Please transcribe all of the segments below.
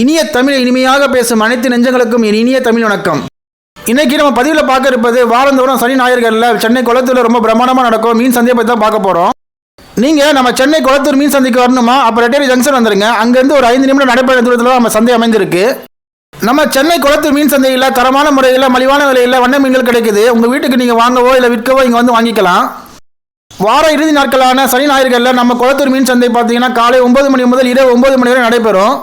இனிய தமிழ் இனிமையாக பேசும் அனைத்து நெஞ்சங்களுக்கும் என் இனிய தமிழ் வணக்கம். இன்னைக்கு நம்ம பதிவில் பார்க்க இருப்பது வாரந்தோறும் சனி ஞாயிறுகளில் சென்னை குளத்தூரில் ரொம்ப பிரமாண்டமாக நடக்கும் மீன் சந்தையை பற்றி தான் பார்க்க போகிறோம் நீங்கள் நம்ம சென்னை குளத்தூர் மீன் சந்தைக்கு வரணுமா? அப்போ ரெட்டேரி ஜங்ஷன் வந்துருங்க. அங்கேருந்து ஒரு ஐந்து நிமிடம் நடைபெற தூரத்தில் நம்ம சந்தை அமைந்திருக்கு. நம்ம சென்னை குளத்தூர் மீன் சந்தையில் தரமான முறையில் மலிவான விலையில் வண்ண மீன்கள் கிடைக்குது. உங்கள் வீட்டுக்கு நீங்கள் வாங்கவோ இல்லை விற்கவோ இங்கே வந்து வாங்கிக்கலாம். வார இறுதி நாட்களான சனி ஞாயிறுகளில் நம்ம குளத்தூர் மீன் சந்தை பார்த்தீங்கன்னா காலை ஒன்பது மணி முதல் இரவு ஒன்பது மணி வரை நடைபெறும்.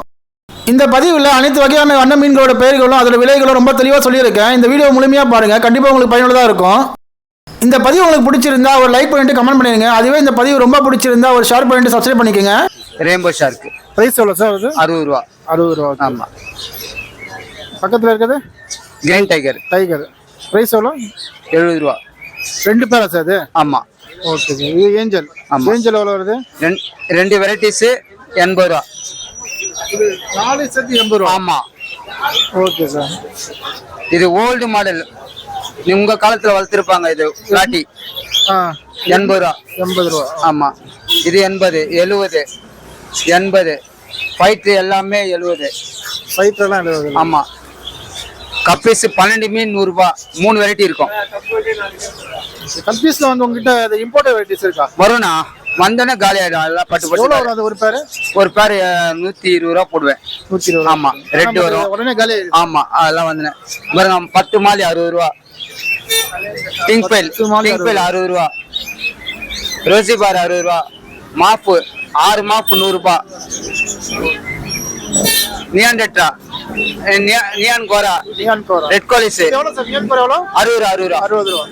இந்த பதிவில் அனைத்து வகையான வண்ண மீன்களோட பெயர்களும் அதோட விலைகளும் ரொம்ப தெளிவாக சொல்லியிருக்கேன். இந்த வீடியோ முழுமையாக பாருங்கள் கண்டிப்பாக உங்களுக்கு பயனுள்ளதாக இருக்கும். இந்த பதிவு உங்களுக்கு பிடிச்சிருந்தா ஒரு லைக் பண்ணிட்டு கமெண்ட் பண்ணிடுங்க. அதுவே இந்த பதிவு ரொம்ப பிடிச்சிருந்தா ஒரு ஷேர் பண்ணிட்டு சப்ஸ்கிரைப் பண்ணிக்கோங்க. ரெயின்போ ஷார்க்கு ப்ரைஸ் எவ்வளோ சார் அது? அறுபது ரூபா. அறுபது ரூபா ஆமாம் பக்கத்தில் இருக்கிறது கிரீன் டைகர் டைகர் ப்ரைஸ் எவ்வளோ எழுபது ரூபா. ரெண்டு பேரா சார் அது? ஆமாம் ஓகே சார் இது ஏஞ்சல். ஆமா. ஏஞ்சல் எவ்வளோ வருது? ரெண்டு ரெண்டு வெரைட்டிஸு எண்பது ரூபா. இது நாலு சேர்த்து எண்பது ரூபா. ஆமாம் ஓகே சார். இது ஓல்டு மாடல். உங்க காலத்துல வளர்த்துருப்பாங்க இது ஆ. எண்பது ரூபா. எண்பது ரூபா. ஆமாம் இது எண்பது எழுபது எண்பது. ஃபைட்ரு எல்லாமே எழுபது ஃபைட்டெல்லாம் எழுபது ஆமாம் கப்பீஸு பன்னெண்டு மீன் நூறுரூபா மூணு வெரைட்டி இருக்கும். கல்பீஸில் வந்து உங்ககிட்ட இம்போர்ட் வெரைட்டிஸ் இருக்கா? வரும்ண்ணா. வந்தோடனே காலி ஆகிடும் எல்லாம் பட்டு பட்டு வரும் அது ஒரு பேர்? ஒரு பேர் நூற்றி இருபது ரூபா போடுவேன். நூற்றி இருபது ஆமா ரெட் வரும். உடனே காலி. ஆமா அதெல்லாம் வந்துனேன் பாருங்க பத்து மாலி அறுபது ரூபா. டிங்க் பெல் டிங்க் பெல் அறுபது ரூபா. ரோசி பார் அறுபது ரூபா. மாப்பு ஆறு மாப்பு நூறு ரூபாய் நியான் டெட்ரா நியான் கோரா நியான் கோரா ரெட் கோலிஸ் அறுபது ரூபா அறுபது ரூபா. அறுபது ரூபா.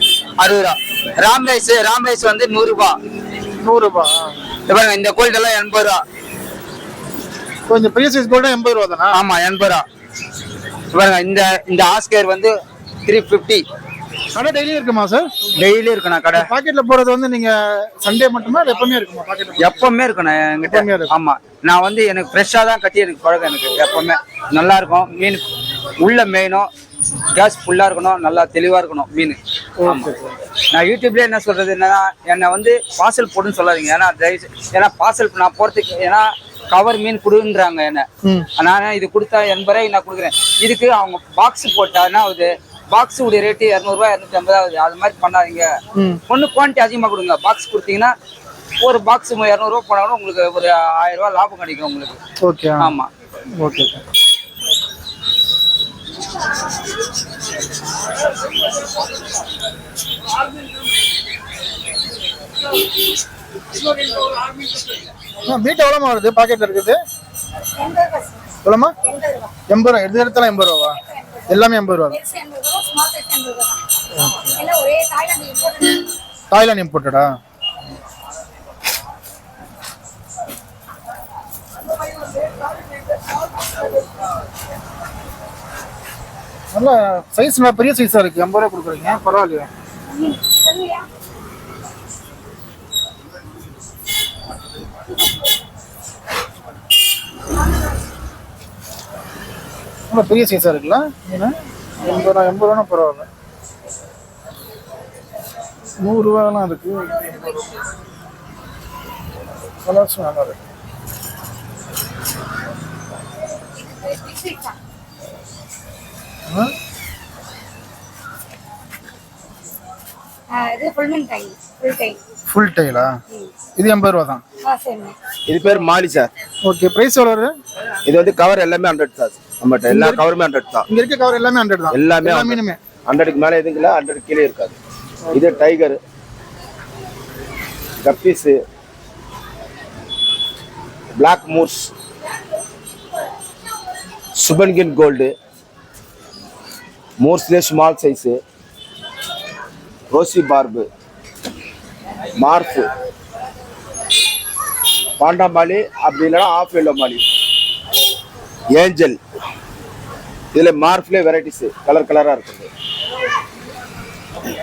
அறுபது ரூபா. ராம் ரைஸ் ராம் ரைஸ் வந்து நூறு ரூபாய் நூறுரூபா பாருங்க இந்த கோல்ட் எல்லாம் எண்பது ரூபா. கொஞ்சம் பெரிய சைஸ் கோல்டு எண்பது ரூபா தானா? ஆமா எண்பது ரூபா. பாருங்க இந்த இந்த ஆஸ்கர் வந்து த்ரீ ஃபிஃப்டி கடை டெய்லியும் இருக்குமா சார் டெய்லி இருக்குண்ணா கடை. பாக்கெட்ல போறது வந்து நீங்க சண்டே மட்டுமா எப்பவுமே இருக்குமா பாக்கெட்ல எப்பவுமே இருக்குண்ணா இருக்கும். ஆமா. நான் வந்து எனக்கு ஃப்ரெஷ்ஷாக தான் கட்டி எனக்கு பழக்கம் எனக்கு எப்பவுமே. நல்லா இருக்கும். மீன் உள்ள மேயணும் கேஸ் ஃபுல்லாக இருக்கணும். நல்லா தெளிவாக இருக்கணும் மீன். நான் யூடியூப்ல என்ன சொல்றது என்னன்னா என்னை வந்து பார்சல் போடுன்னு சொல்லாதீங்க. ஏன்னா செய்- ஏன்னா பார்சல் நான் போறதுக்கு ஏன்னா கவர் மீன் கொடுன்றாங்க என்ன. நான் இது கொடுத்தா எண்பது ரூபாய்க்கு நான் கொடுக்குறேன். இதுக்கு அவங்க பாக்ஸ் போட்டா என்ன ஆகுது? பாக்ஸ் உடைய ரேட்டு இரநூறுவா இரநூத்தி ஐம்பது ஆகுது. அது மாதிரி பண்ணாதீங்க. ஒன்று குவான்டிட்டி அதிகமாக கொடுங்க. பாக்ஸ் கொடுத்தீங்கன்னா ஒரு பாக்ஸ் இரநூறுவா போனாலும் உங்களுக்கு ஒரு ஆயிரம் ரூபாய் லாபம் கிடைக்கும் உங்களுக்கு. ஓகே ஆமா. ஓகே மீட் எவ்வளோமா வருது? பாக்கெட்ல இருக்குது. எவ்வளோமா எண்பது ரூபா. எது எடுத்தாலும் எண்பது ரூபாவா? எல்லாமே எண்பது ரூபா. பெருசு எண்பது ரூபா ஸ்மால் சைஸ் எண்பது ரூபா தான் எல்லாம் ஒரே தாய்லாந்து இம்போர்ட் தாய்லாந்து இம்போர்ட்டடா நல்லா சைஸ் நல்லா பெரிய சைஸாக இருக்குது எண்பது ரூபா கொடுக்குறீங்க. பரவாயில்லையா. நல்லா பெரிய சைஸாக இருக்குல்ல? மீன் எண்பது ரூபா எண்பது ரூபா பரவாயில்ல. நூறுரூவாலாம் இருக்குது கலர்ஸும் நல்லா இருக்குது இது ஃபுல் மீன் டைம் ஃபுல் டைம் ஃபுல் டைலா இது எண்பது ரூபா தான். இது பேர் மாலி சார் ஓகே ப்ரைஸ் எவ்வளோ இது வந்து கவர் எல்லாமே ஹண்ட்ரட் சார் நம்மகிட்ட எல்லா கவருமே ஹண்ட்ரட் தான். இங்கே இருக்க கவர் எல்லாமே ஹண்ட்ரட் தான். எல்லாமே எல்லா மீனுமே. ஹண்ட்ரடுக்கு மேலே எதுவும் இல்லை ஹண்ட்ரட் கீழே இருக்காது. இது tiger guppies black moors shubunkin gold மூர்ஸ்லேயே small size rosy barb மார்ஃபு பாண்டா மாலி அப்படி இல்லைன்னா ஆஃப் எல்லோ மாலி ஏஞ்சல். இதில் மார்ஃப்லேயே வெரைட்டிஸு கலர் கலராக இருக்குது.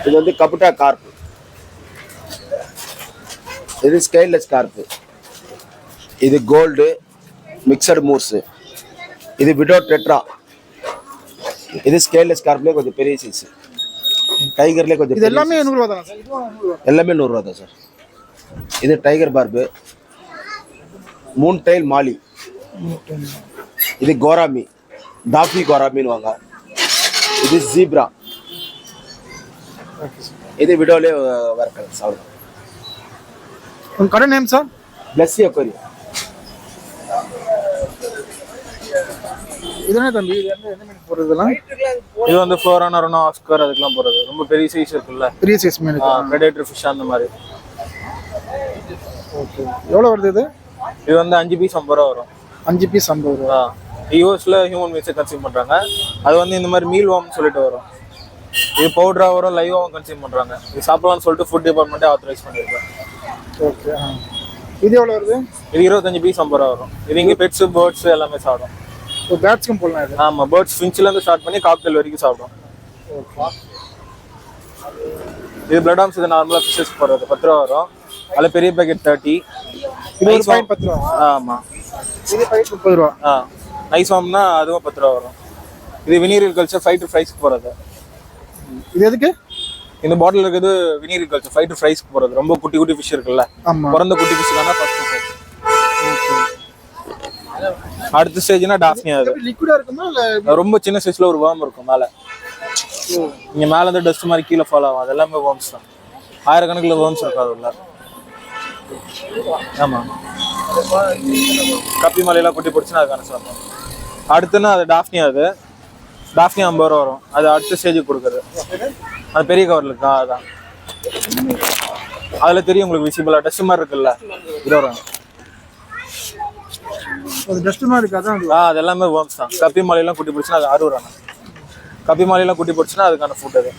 இது வந்து கபுட்டா கார்ப்பு. இது ஸ்கெயின்லெஸ் கார்ப்பு. இது கோல்டு மிக்சடு மூர்ஸு. இது விடோ டெட்ரா. இது ஸ்கேன்லெஸ் கார்ப்லேயே கொஞ்சம் பெரிய சைஸு. டைகர்லேயே கொஞ்சம் இது எல்லாமே நூறுரூவா தானே சார். எல்லாமே நூறுரூவா தான் சார். இது tiger barb. Moon tail molly. இது கோராமி. டாஃபி கோராமின்னு வாங்க. இது ஜீப்ரா. சார் இது விடோலே வர கலர்ஸ் அவ்வளோ உங்கள் கடை நேம் சார்? Blessy aquarium. இதுனே தம்பி? இது எந்த எந்த மீன் போடுறது இதெல்லாம் இது வந்து ஃப்ளோரான ரொனோ ஆஸ்கர் அதுக்கெல்லாம் போறது ரொம்ப பெரிய சைஸ் இருக்குல்ல. பெரிய சைஸ் மீன் பிரெடேட்டர் ஃபிஷ் அந்த மாதிரி. ஓகே எவ்வளோ வருது இது? இது வந்து அஞ்சு பீஸ் ஐம்பது ரூபா வரும். அஞ்சு பீஸ் ஐம்பது ரூபா. யூஎஸ்ல ஹியூமன் மீட்ஸை கன்சியூம் பண்றாங்க. அது வந்து இந்த மாதிரி மீல் வார்ம்னு சொல்லிட்டு வரும். இது பவுடரா வரும் லைவாகவும் கன்சியூம் பண்றாங்க. இது சாப்பிடலாம்னு சொல்லிட்டு ஃபுட் டிபார்ட்மெண்ட்டே ஆத்தரைஸ் பண்ணியிருக்கேன் ஓகே இது எவ்வளோ வருது? இது இருபத்தஞ்சு பீஸ் ஐம்பது ரூபா வரும். இது இங்கே பெட்ஸ் பேர்ட்ஸ் எல்லாமே சாப்பிடும். இப்போ பேட்ஸ்க்கும் போடலாம் இது ஆமா பேர்ட்ஸ் ஃபின்ச்ல இருந்து ஸ்டார்ட் பண்ணி காக்டெயில் வரைக்கும் சாப்பிடும். இது பிளட் ஆம்ஸ் இது நார்மலா ஃபிஷஸ் போடுறது. பத்து ரூபா வரும். அதில் பெரிய பேக்கெட் தேர்ட்டி இது ஒரு பாயிண்ட் பத்து ரூபா. ஆமா. இது பாயிண்ட் முப்பது ரூபா. ஆ. நைஸ் வாம்னா அதுவும் பத்து ரூபா வரும். இது வினீரியல் கல்ச்சர் ஃபைவ் டு ஃப்ரைஸ்க்கு போகிறது இது எதுக்கு? இந்த பாட்டில் இருக்குது வினீரியல் கல்ச்சர் ஃபைவ் டு ஃப்ரைஸ்க்கு போகிறது ரொம்ப குட்டி குட்டி ஃபிஷ் இருக்குல்ல. பிறந்த குட்டி ஃபிஷ்க்கான ஃபர்ஸ்ட் அடுத்த ஸ்டேஜ்னா டாஃப்னியா அது. லிக்விடா இருக்குமா இல்ல ரொம்ப சின்ன சைஸ்ல ஒரு வேர்ம் இருக்கும் மேலே. இங்க மேல இருந்து டஸ்ட் மாதிரி கீழே ஃபாலோ ஆகும். அது எல்லாமே வேர்ம்ஸ் தான். ஆயிரக்கணக்கில் வேர்ம்ஸ் இருக்கும் அது உள்ள. ஆமா. கப்பி மலையெல்லாம் குட்டி பிடிச்சுன்னா அதுக்கான சாப்பிடும் அடுத்துன்னா அது டாஃப்னியா அது. டாஃப்னியா ஐம்பது ரூபா வரும். அது அடுத்த ஸ்டேஜுக்கு கொடுக்குறது. அது பெரிய கவர்ல இருக்கா? அதான். அதுல தெரியும் உங்களுக்கு விசிபிளா டஸ்ட் மாதிரி இருக்குல்ல. இது வரும். அது டஸ்ட் மாதிரி இருக்கு? அதான் அது. ஆ அது எல்லாமே வேர்ம்ஸ் தான். கப்பி மாலையெல்லாம் குட்டி பிடிச்சுன்னா அது அறுபது ரூபா கப்பி மாலையெல்லாம் குட்டி பிடிச்சுன்னா அதுக்கான ஃபுட் அது.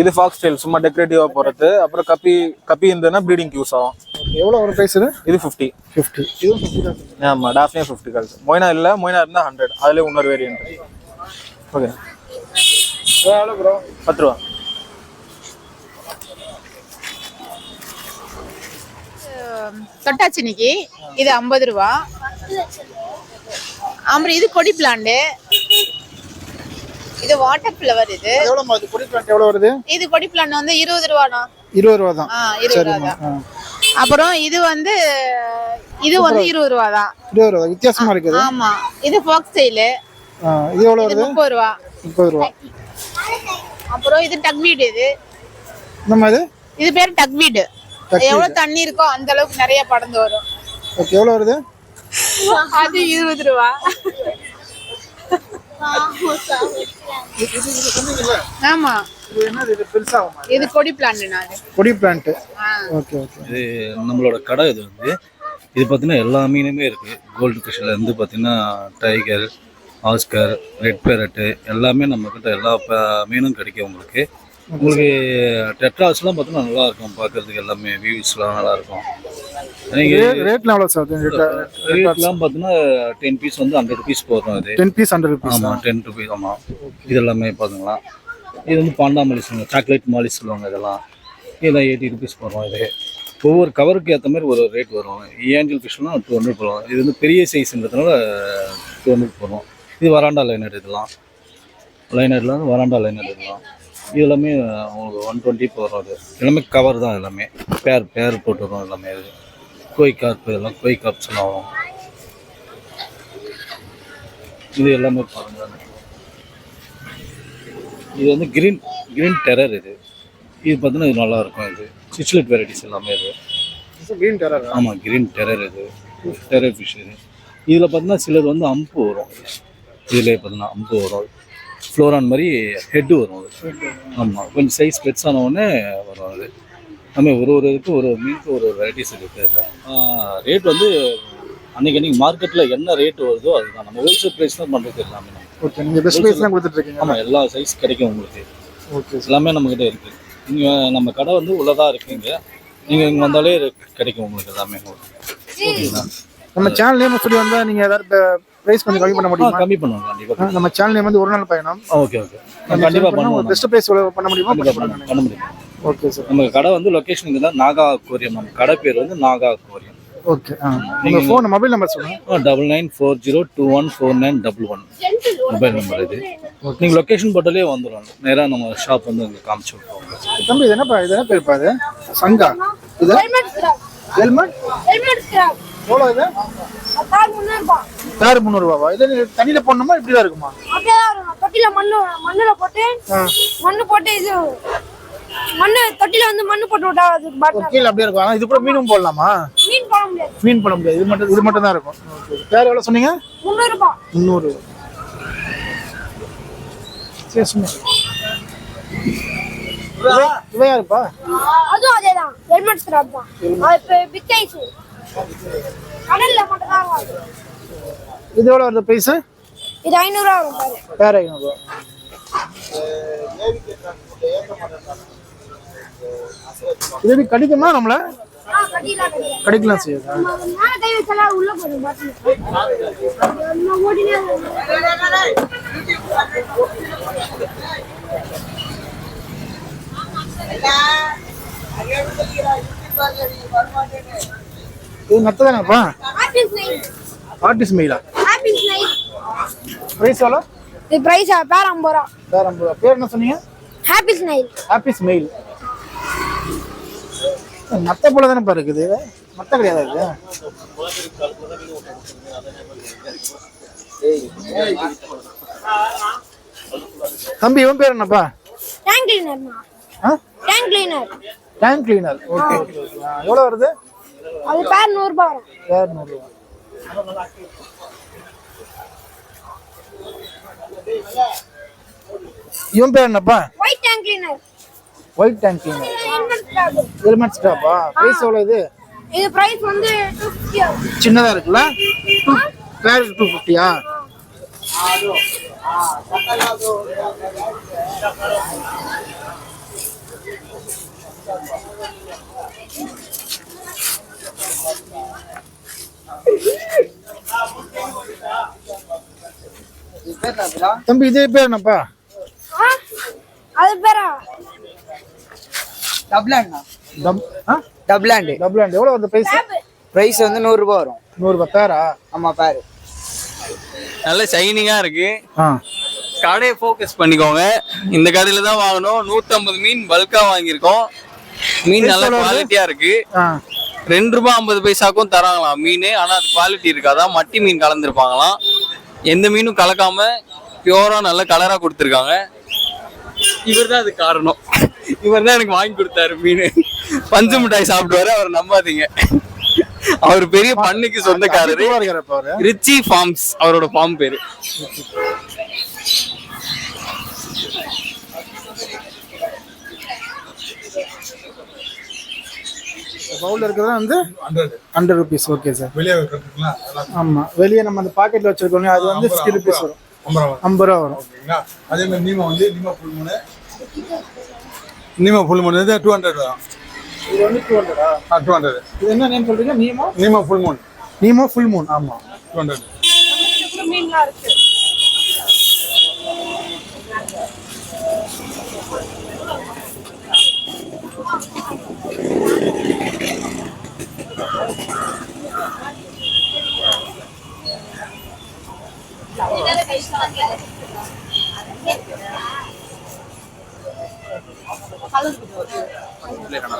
இது ஃபாக்ஸ் ஸ்டைல் சும்மா டெக்கரேட்டிவா போறது. அப்புறம் கப்பி கப்பி இருந்ததுன்னா ப்ரீடிங் யூஸ் ஆகும். எவ்வளோ ஒரு பிரைஸ் இது? ஃபிஃப்டி ஃபிஃப்டி இதுவும் ஃபிஃப்டி தான். ஆமா டாஃப்னியா ஃபிஃப்டி கால்ஸ் மொய்னா இல்லை மொய்னா இருந்தால் ஹண்ட்ரட் அதுலேயே இன்னொரு வேரியன்ட் ஓகே பத்து ரூபா. தொட்டாச்சினிக்கு இது ஐம்பது ரூபா. அப்புறம் இது கொடி பிளான்ட். இது வாட்டர் ஃப்ளவர் இது. எவ்வளோ அது பொடி பிளான்ட் எவ்வளோ வருது? இது கொடி பிளான்ட் வந்து இருபது ரூபாண்ணா. இருபது ரூபா தான். இருபது ரூபா தான். அப்புறம் இது வந்து இது வந்து இருபது ரூபா தான். இருபது ரூபா. வித்தியாசமா இருக்குது. ஆமா. இது ஃபாக்ஸ் ஸ்டைலு இது எவ்வளோ இது வருது? முப்பது ரூபா. முப்பது ரூபா. அப்புறம் இது டக்வீடு இது. இந்த மாதிரி இது பேர் டக்வீடு எவ்வளவு தண்ணி இருக்கோ அந்த அளவுக்கு நிறைய படர்ந்து வரும். ஓகே எவ்வளோ வருது? அது இருபது ரூபா. ஆமா. இது என்னது? இது பெருசாகுமா இது? கொடி பிளான்ட் பிளான்ட்டு ஆ. Okay okay. இது நம்மளோட கடை இது வந்து. இது பார்த்தீங்கன்னா எல்லா மீனுமே இருக்குது கோல்டு ஃபிஷ்ஷில் இருந்து பார்த்தீங்கன்னா டைகர் ஆஸ்கர் ரெட் பேரட்டு எல்லாமே நம்மக்கிட்ட எல்லா ப- மீனும் கிடைக்கும் உங்களுக்கு. உங்களுக்கு டெட்ராஸ்லாம் பார்த்தீங்கன்னா நல்லா இருக்கும். பார்க்கறதுக்கு எல்லாமே வியூஸ்லாம் நல்லா இருக்கும். நீங்கள் ரேட்லாம் எவ்வளோ சார் ரேட்லாம் பார்த்தீங்கன்னா டென் பீஸ் வந்து ஹண்ட்ரட் ருபீஸ் போதும் இது டென் பீஸ் ஹண்ட்ரட் ருபீஸ் ஆமாம் டென் ருபீஸ் ஆமாம் இது எல்லாமே பார்த்துங்களா இது வந்து பாண்டா மாலிஸ் சொல்லுவாங்க. சாக்லேட் மாலிஸ் சொல்லுவாங்க இதெல்லாம். இதெல்லாம் எயிட்டி ருபீஸ் போடுறோம் இது. ஒவ்வொரு கவருக்கு ஏற்ற மாதிரி ஒரு ரேட் வரும். ஏஞ்சல் ஃபிஷ்லாம் டூ ஹண்ட்ரட் போடுவோம் இது வந்து பெரிய சைஸ்ன்றதுனால டூ ஹண்ட்ரட் போடுறோம் இது வராண்டா லைனர் இதெல்லாம். லைனரில் வந்து வராண்டா லைனர் இதெல்லாம். இது எல்லாமே உங்களுக்கு ஒன் டுவெண்ட்டி போடுறோம் அது. எல்லாமே கவர் தான் எல்லாமே. பேர் பேர் போட்டு வரும் எல்லாமே. இது கோய் கார்ப் இதெல்லாம் கோய் கார்ப்ஸ் எல்லாம் வரும். இது எல்லாமே பாருங்க. இது வந்து கிரீன் கிரீன் டெரர் இது. இது பார்த்தீங்கன்னா இது நல்லா இருக்கும் இது. சிச்லெட் வெரைட்டிஸ் எல்லாமே இது. கிரீன் டெரர் ஆமாம் கிரீன் டெரர் இது. டெரர் ஃபிஷ் இது. இதில் பார்த்தீங்கன்னா சிலது வந்து அம்பு வரும். இதில் பார்த்தீங்கன்னா அம்பு வரும். ஃப்ளோரான் மாதிரி ஹெட்டு வரும் அது. ஆமாம் கொஞ்சம் சைஸ் பெருசான உடனே வரும் அது. நம்ம ஒரு ஒரு இதுக்கு ஒரு ஒரு மீனுக்கு ஒரு ஒரு வெரைட்டிஸ் இருக்குது ரேட் வந்து அன்னைக்கு அன்னைக்கு மார்க்கெட்டில் என்ன ரேட் வருதோ அதுதான். நம்ம ஹோல்சேல் ப்ரைஸ் தான் பண்ணுறது எல்லாமே. ஓகே நீங்கள் பெஸ்ட் ப்ரைஸ்லாம் கொடுத்துட்டு இருக்கீங்க. ஆமாம் எல்லா சைஸ் கிடைக்கும் உங்களுக்கு. ஓகே எல்லாமே நம்மக்கிட்ட இருக்குது நீங்கள் நம்ம கடை வந்து உள்ளதாக இருக்குங்க. நீங்கள் இங்கே வந்தாலே கிடைக்கும் உங்களுக்கு எல்லாமே. ஓகேங்களா நம்ம சேனல் நேம் சொல்லி வந்தால் நீங்கள் ஏதாவது ப்ரைஸ் கொஞ்சம் கம்மி பண்ண முடியுமா? கம்மி பண்ணுவோம் கண்டிப்பாக நம்ம சேனல் நேம் வந்து ஒரு நாள் பயணம். Okay okay. கண்டிப்பாக பண்ணுவோம் பெஸ்ட் ப்ரைஸ் பண்ண முடியுமா? பண்ண முடியும். ஓகே சார் நம்ம கடை வந்து லொக்கேஷன் இங்கே தான் நாகா அக்வாரியம் நம்ம கடை பேர் வந்து நாகா அக்வாரியம் ஓகே ஆ உங்கள் ஃபோன் மொபைல் நம்பர் சொல்லுங்கள் double nine four zero two one four nine double one mobile number இது. நீங்கள் லொக்கேஷன் போட்டாலே வந்துடும் நேராக நம்ம ஷாப் வந்து இங்கே காமிச்சு விட்ருவோம் தம்பி இது என்னப்பா இது என்ன பேருப்பா இது? சங்கா. இது? ஹெல்மெட் ஹெல்மெட் ஸ்கிராப் எவ்வளோ இது? வேறு முந்நூறுபாவா? இது தண்ணியில் போடணுமா? இப்படி தான் இருக்குமா? அப்படியே தான் இருக்கும் தொட்டில மண்ணு மண்ணுல போட்டு மண்ணு போட்டு இது மண்ணு தொட்டில வந்து மண்ணு போட்டு விட்டா பாட்டு கீழே அப்படியே இருக்கும். ஆனால் இது கூட மீனும் போடலாமா? மீன் போட முடியாது. மீன் போட முடியாது. இது மட்டும் இது மட்டும் தான் இருக்கும். வேறு எவ்வளோ சொன்னீங்க? முந்நூறுபா. முந்நூறு. சரி சும்மா. இவையா இருப்பா அதுவும் அதே தான் ஹெல்மெட் ஸ்கிராப் தான் அது இப்போ பிக் ஐஸ் இது எவ்வளோ வருது ப்ரைஸு இது ஐநூறுரூவா வரும் பாரு. வேற ஐநூறுபா இது எப்படி கடிக்குமா நம்மள? கடிக்கலாம் செய்யுதா. உள்ள போயிடும் பாட்டில் நம்ம ஓடினே இது நத்த தானேப்பா ஆர்டிஸ்ட் மெயிலா ப்ரைஸ் எவ்வளோ? இது பிரைஸா பேர் ஐம்பது ரூபா. வேற ஐம்பது ரூபா. பேர் என்ன சொன்னீங்க? ஹாப்பி ஸ்னைல் ஆர்டிஸ்ட் மெயில் நத்த போல தானே பாரு இருக்குது. மத்த கிடையாது இது? தம்பி இவன் பேர் என்னப்பா? டேங்க் கிளீனர்மா ஆ? Tank cleaner tank cleaner okay எவ்வளோ வருது? அது பேர் நூறுரூபா வரும். இரநூறுவா இவன் பேர் என்னப்பா? White tank cleaner white tank cleaner helmet ஸ்டாப்பா price எவ்வளோ இது? இது பிரைஸ் வந்து சின்னதாக இருக்குல்ல? டூ வேறு டூ ஃபிஃப்டியா தம்பி இதே பேர் என்னப்பா? ஆ அது பேரா? டப் ஆ? டப்லாண்டு. டபுள் ஹேண்ட் எவ்வளோ வருது ப்ரைஸ் ப்ரைஸ் வந்து நூறுரூபா வரும். நூறுரூபா பேரா? ஆமாம் பாரு. நல்ல ஷைனிங்கா இருக்கு. ஆ. கடையை ஃபோக்கஸ் பண்ணிக்கோங்க. இந்த கடையில தான் வாங்கணும். நூற்றம்பது மீன் பல்கா வாங்கியிருக்கோம். மீன் நல்ல குவாலிட்டியா இருக்கு. ரெண்டு ரூபாய் ஐம்பது பைசாக்கும் தராங்களாம். மீன் ஆனா அது குவாலிட்டி இருக்காதான் மட்டி மீன் கலந்துருப்பாங்களாம். எந்த மீனும் கலக்காம பியூரா நல்ல கலரா கொடுத்துருக்காங்க. இவர் தான் அது காரணம். இவர் தான் எனக்கு வாங்கி கொடுத்தாரு மீன். பஞ்சு மிட்டாய் சாப்பிடுவாரு அவர் நம்பாதீங்க. அவர் பெரிய பண்ணுக்கு சொந்தக்காரரு. ரிச்சி ஃபார்ம்ஸ் அவரோட ஃபார்ம் பேரு. பவுலில் இருக்கிறது வந்து ஹண்ட்ரட் ருபீஸ் ஓகே சார் வெளியே ஆமாம் வெளியே நம்ம அந்த பாக்கெட்டில் வச்சிருக்கோம் அது வந்து ஃபிஃப்டி ருபீஸ் வரும். ஐம்பது ரூபா வரும். அதே மாதிரி நீமா வந்து நீமா ஃபுல் மூணு நீமா ஃபுல் மூணு டூ ஹண்ட்ரட் வரும். இது வந்து டூ ஹண்ட்ரடா ஆ? டூ ஹண்ட்ரட் இது என்ன நேம் சொல்றீங்க? நீமோ? நீமா ஃபுல் மூணு நீமோ ஃபுல் மூன் ஆமாம் டூ ஹண்ட்ரட்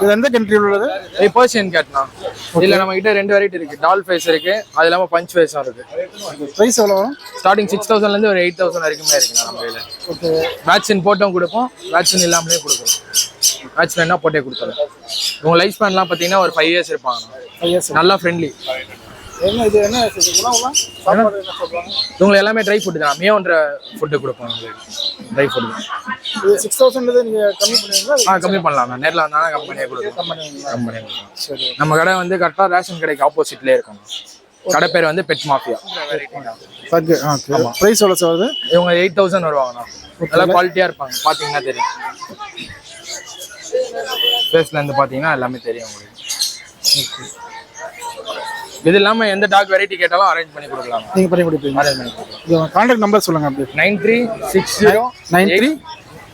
இது எந்த கண்ட்ரியில் உள்ளது? இது பர்சியன் கேட்னா இதுல நம்ம கிட்ட ரெண்டு வெரைட்டி இருக்கு. டால் ஃபேஸ் இருக்கு. அது இல்லாம பஞ்ச் ஃபேஸும் இருக்கு. ப்ரைஸ் எவ்வளோ ஸ்டார்டிங் சிக்ஸ் தௌசண்ட்ல இருந்து ஒரு எயிட் தௌசண்ட் வரைக்குமே இருக்கு நம்ம கையில. ஓகே வேக்சின் போட்டும் கொடுப்போம். வேக்சின் இல்லாமலே கொடுக்குறோம் வேக்சின் என்ன போட்டே கொடுத்துரும் உங்க லைஃப் ஸ்பேன்லாம் பார்த்தீங்கன்னா ஒரு ஃபைவ் இயர்ஸ் இருப்பாங்க. நல்லா ஃப்ரெண்ட்லி என்ன இது என்ன உணவுலாம்? சாப்பாடு என்ன சொல்றாங்க? இவங்க எல்லாமே ட்ரை ஃபுட் தான். மியோன்ற ஃபுட்டு கொடுப்போம் உங்களுக்கு ட்ரை ஃபுட் தான். இது சிக்ஸ் தௌசண்ட் நீங்கள் கம்மி பண்ணுவீங்களா? ஆ கம்மி பண்ணலாம் நான் நேரில் வந்தாலும் கம்பெனியே கொடுக்கும் கொடுக்கும் சரி நம்ம கடை வந்து கரெக்டாக ரேஷன் கடைக்கு ஆப்போசிட்லேயே இருக்கும். கடை பேர் வந்து பெட் மாஃபியா ஓகே ப்ரைஸ் எவ்வளோ சார் வருது இவங்க எயிட் தௌசண்ட் வருவாங்கண்ணா நல்லா குவாலிட்டியாக இருப்பாங்க. பார்த்தீங்கன்னா தெரியும். ஃபேஸ்ல இருந்து பார்த்தீங்கன்னா எல்லாமே தெரியும் உங்களுக்கு. இது இல்லாமல் எந்த டாக் வெரைட்டி கேட்டாலும் அரேஞ்ச் பண்ணி கொடுக்கலாம். நீங்கள் பண்ணி கொடுப்பீங்க. அரேஞ்ச் பண்ணி கொடுக்கலாம். கான்டாக்ட் நம்பர் சொல்லுங்க அப்படியே nine three six zero nine three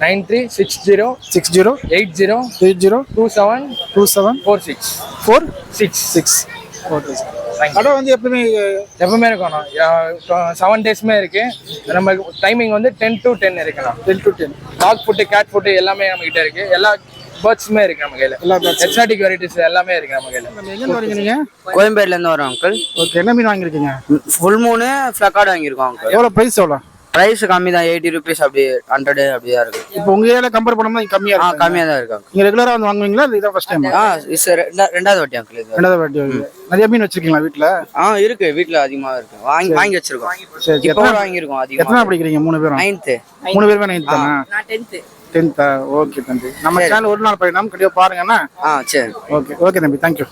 nine three six zero six zero eight zero eight zero two seven two seven four six four six six okay sir. கடை வந்து எப்பவுமே எப்பவுமே இருக்கணும். செவன் டேஸ்மே இருக்கு. நம்ம டைமிங் வந்து டென் டு டென் இருக்குண்ணா ten to ten dog food cat food எல்லாமே நம்ம கிட்ட இருக்கு. எல்லா பேர்ட்ஸுமே இருக்கு நம்ம கையில. எல்லா எக்ஸாட்டிக் வெரைட்டிஸ் எல்லாமே இருக்கு நம்ம கையில. எங்க வரீங்க நீங்க கோயம்பேடுல இருந்து வரோம் அங்கிள் ஓகே என்ன மீன் வாங்கியிருக்கீங்க? ஃபுல் மூணு ஃபிளக்கார்டு வாங்கியிருக்கோம் அங்கிள் எவ்வளோ ப்ரைஸ் எவ்வளோ பிரைஸ் கம்மி தான் எயிட்டி ருபீஸ் அப்படி ஹண்ட்ரட் அப்படியா இருக்கு. இப்போ உங்க ஏரியால கம்பேர் பண்ணும்போது கம்மியா ஆ இருக்கு கம்மியா தான் இருக்கு uncle. நீங்க ரெகுலரா வந்து வாங்குவீங்களா இல்லை இதான் ஃபர்ஸ்ட் டைம் ஆ? இது ரெண்டா- ரெண்டாவது வாட்டி அங்கிள் இது. ரெண்டாவது வாட்டி. நிறைய மீன் வச்சிருக்கீங்களா வீட்ல? ஆ இருக்கு வீட்ல அதிகமா இருக்கு. வாங்கி வாங்கி வச்சிருக்கோம். சரி எத்தனை வாங்கியிருக்கோம் எத்தனை அதிகமா படிக்கிறீங்க? மூணு பேரும் நைன்த்து மூணு பேருமே நைன்த் தானா? நான் டென்த்து டென்த்தா ஓகே தம்பி. நம்ம சேனல் ஒரு நாள் பயணம் கண்டிப்பா பாருங்கண்ணா ஆ சரி. ஓகே ஓகே தம்பி. தேங்க்யூ